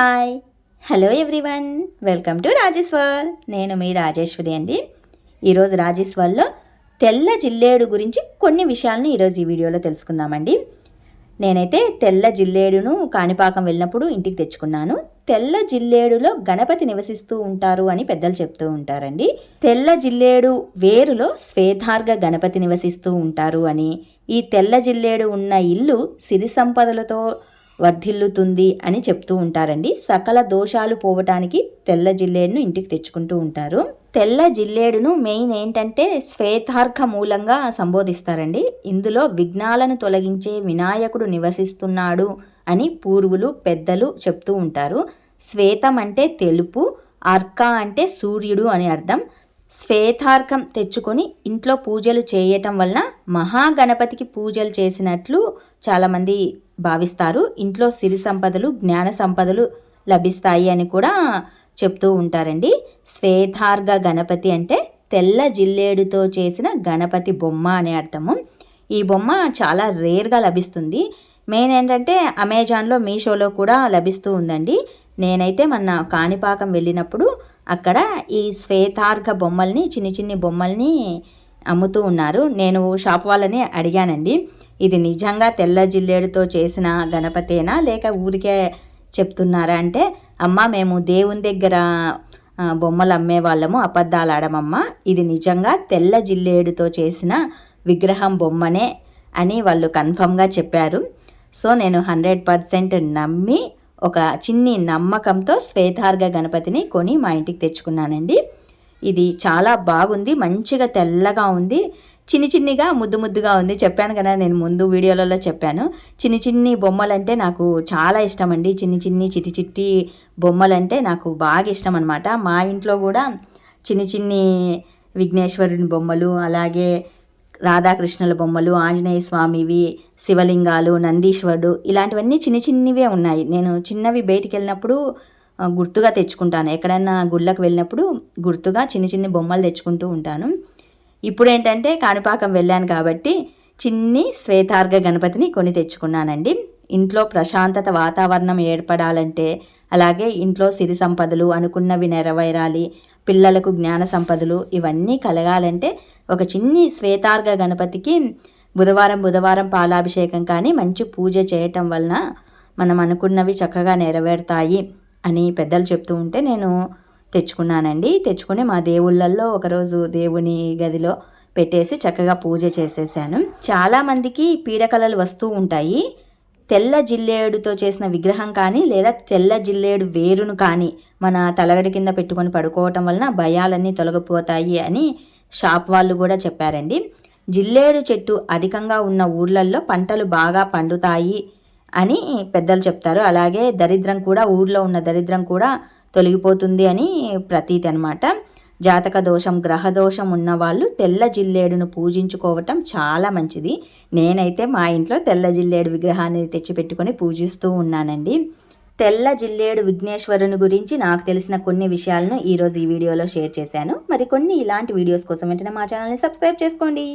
Hi. Hello everyone. Welcome to Rajeshwar నేను మీ రాజేశ్వరి అండి. ఈరోజు రాజేశ్వర్లో తెల్ల జిల్లేడు గురించి కొన్ని విషయాలను ఈరోజు ఈ వీడియోలో తెలుసుకుందామండి. నేనైతే తెల్ల జిల్లేడును కాణిపాకం వెళ్ళినప్పుడు ఇంటికి తెచ్చుకున్నాను. తెల్ల జిల్లేడులో గణపతి నివసిస్తూ ఉంటారు అని పెద్దలు చెప్తూ ఉంటారండి. తెల్ల జిల్లేడు వేరులో శ్వేతార్ఘ గణపతి నివసిస్తూ ఉంటారు అని. ఈ తెల్ల జిల్లేడు ఉన్న ఇల్లు సిరి సంపదలతో వర్ధిల్లుతుంది అని చెప్తూ ఉంటారండి. సకల దోషాలు పోవటానికి తెల్ల జిల్లేడును ఇంటికి తెచ్చుకుంటూ ఉంటారు. తెల్ల జిల్లేడును మెయిన్ ఏంటంటే శ్వేతార్ఘ మూలంగా సంబోధిస్తారండి. ఇందులో విఘ్నాలను తొలగించే వినాయకుడు నివసిస్తున్నాడు అని పూర్వులు పెద్దలు చెప్తూ ఉంటారు. శ్వేతం అంటే తెలుపు అర్క అంటే సూర్యుడు అని అర్థం. శ్వేతార్కం తెచ్చుకొని ఇంట్లో పూజలు చేయటం వలన మహాగణపతికి పూజలు చేసినట్లు చాలామంది భావిస్తారు. ఇంట్లో సిరి సంపదలు జ్ఞాన సంపదలు లభిస్తాయి అని కూడా చెప్తూ ఉంటారండి. శ్వేతార్ఘ గణపతి అంటే తెల్ల జిల్లేడుతో చేసిన గణపతి బొమ్మ అనే అర్థము. ఈ బొమ్మ చాలా రేర్గా లభిస్తుంది. మెయిన్ ఏంటంటే అమెజాన్లో మీషోలో కూడా లభిస్తూ ఉందండి. నేనైతే మొన్న కాణిపాకం వెళ్ళినప్పుడు అక్కడ ఈ శ్వేతార్ఘ బొమ్మల్ని చిన్ని చిన్ని బొమ్మల్ని అమ్ముతూ ఉన్నారు. నేను షాప్ వాళ్ళని అడిగానండి. ఇది నిజంగా తెల్ల జిల్లేడుతో చేసిన గణపతేనా? లేక ఊరికే చెప్తున్నారా అంటే అమ్మ మేము దేవుని దగ్గర బొమ్మలు అమ్మే వాళ్ళము అబద్ధాలు ఆడమమ్మ. ఇది నిజంగా తెల్ల జిల్లేడుతో చేసిన విగ్రహం బొమ్మనే అని వాళ్ళు కన్ఫర్మ్గా చెప్పారు. సో నేను హండ్రెడ్ పర్సెంట్ నమ్మి ఒక చిన్ని నమ్మకంతో శ్వేతార్ఘ గణపతిని కొని మా ఇంటికి తెచ్చుకున్నానండి. ఇది చాలా బాగుంది మంచిగా తెల్లగా ఉంది. చిన్ని చిన్నిగా ముద్దు ముద్దుగా ఉంది. చెప్పాను కదా నేను ముందు వీడియోలలో చెప్పాను. చిన్ని చిన్ని బొమ్మలంటే నాకు చాలా ఇష్టం అండి చిన్ని చిన్ని చిట్టి చిట్టి బొమ్మలంటే నాకు బాగా ఇష్టం అనమాట మా ఇంట్లో కూడా చిన్ని చిన్ని విఘ్నేశ్వరుని బొమ్మలు అలాగే రాధాకృష్ణుల బొమ్మలు ఆంజనేయ స్వామివి శివలింగాలు నందీశ్వరుడు ఇలాంటివన్నీ చిన్న చిన్నవే ఉన్నాయి. నేను చిన్నవి బయటికి వెళ్ళినప్పుడు గుర్తుగా తెచ్చుకుంటాను. ఎక్కడైనా గుళ్ళకు వెళ్ళినప్పుడు గుర్తుగా చిన్న చిన్న బొమ్మలు తెచ్చుకుంటూ ఉంటాను. ఇప్పుడు ఏంటంటే కాణిపాకం వెళ్ళాను కాబట్టి చిన్ని శ్వేతార్ఘ గణపతిని కొని తెచ్చుకున్నానండి. ఇంట్లో ప్రశాంతత వాతావరణం ఏర్పడాలంటే అలాగే ఇంట్లో సిరి సంపదలు అనుకున్నవి నెరవేరాలి పిల్లలకు జ్ఞాన సంపదలు ఇవన్నీ కలగాలంటే ఒక చిన్ని శ్వేతార్ఘ గణపతికి బుధవారం బుధవారం పాలాభిషేకం కానీ మంచి పూజ చేయటం వలన మనం అనుకున్నవి చక్కగా నెరవేరుతాయి అని పెద్దలు చెప్తూ ఉంటే నేను తెచ్చుకున్నానండి. తెచ్చుకుని మా దేవుళ్ళల్లో ఒకరోజు దేవుని గదిలో పెట్టేసి చక్కగా పూజ చేసేసాను. చాలామందికి పీడకలలు వస్తూ ఉంటాయి. తెల్ల జిల్లేడుతో చేసిన విగ్రహం కానీ లేదా తెల్ల జిల్లేడు వేరును కానీ మన తలగడి కింద పెట్టుకొని పడుకోవటం వలన భయాలన్నీ తొలగిపోతాయి అని షాప్ వాళ్ళు కూడా చెప్పారండి. జిల్లేడు చెట్టు అధికంగా ఉన్న ఊర్లల్లో పంటలు బాగా పండుతాయి అని పెద్దలు చెప్తారు. అలాగే దరిద్రం కూడా ఊర్లో ఉన్న దరిద్రం కూడా తొలగిపోతుంది అని ప్రతీతి అనమాట జాతక దోషం గ్రహ దోషం ఉన్న వాళ్ళు తెల్ల జిల్లేడును పూజించుకోవటం చాలా మంచిది. నేనైతే మా ఇంట్లో తెల్ల జిల్లేడు విగ్రహాన్ని తెచ్చిపెట్టుకొని పూజిస్తూ ఉన్నానండి. తెల్ల జిల్లేడు విఘ్నేశ్వరుని గురించి నాకు తెలిసిన కొన్ని విషయాలను ఈరోజు ఈ వీడియోలో షేర్ చేశాను. మరికొన్ని ఇలాంటి వీడియోస్ కోసం వెంటనే మా ఛానల్ని సబ్స్క్రైబ్ చేసుకోండి.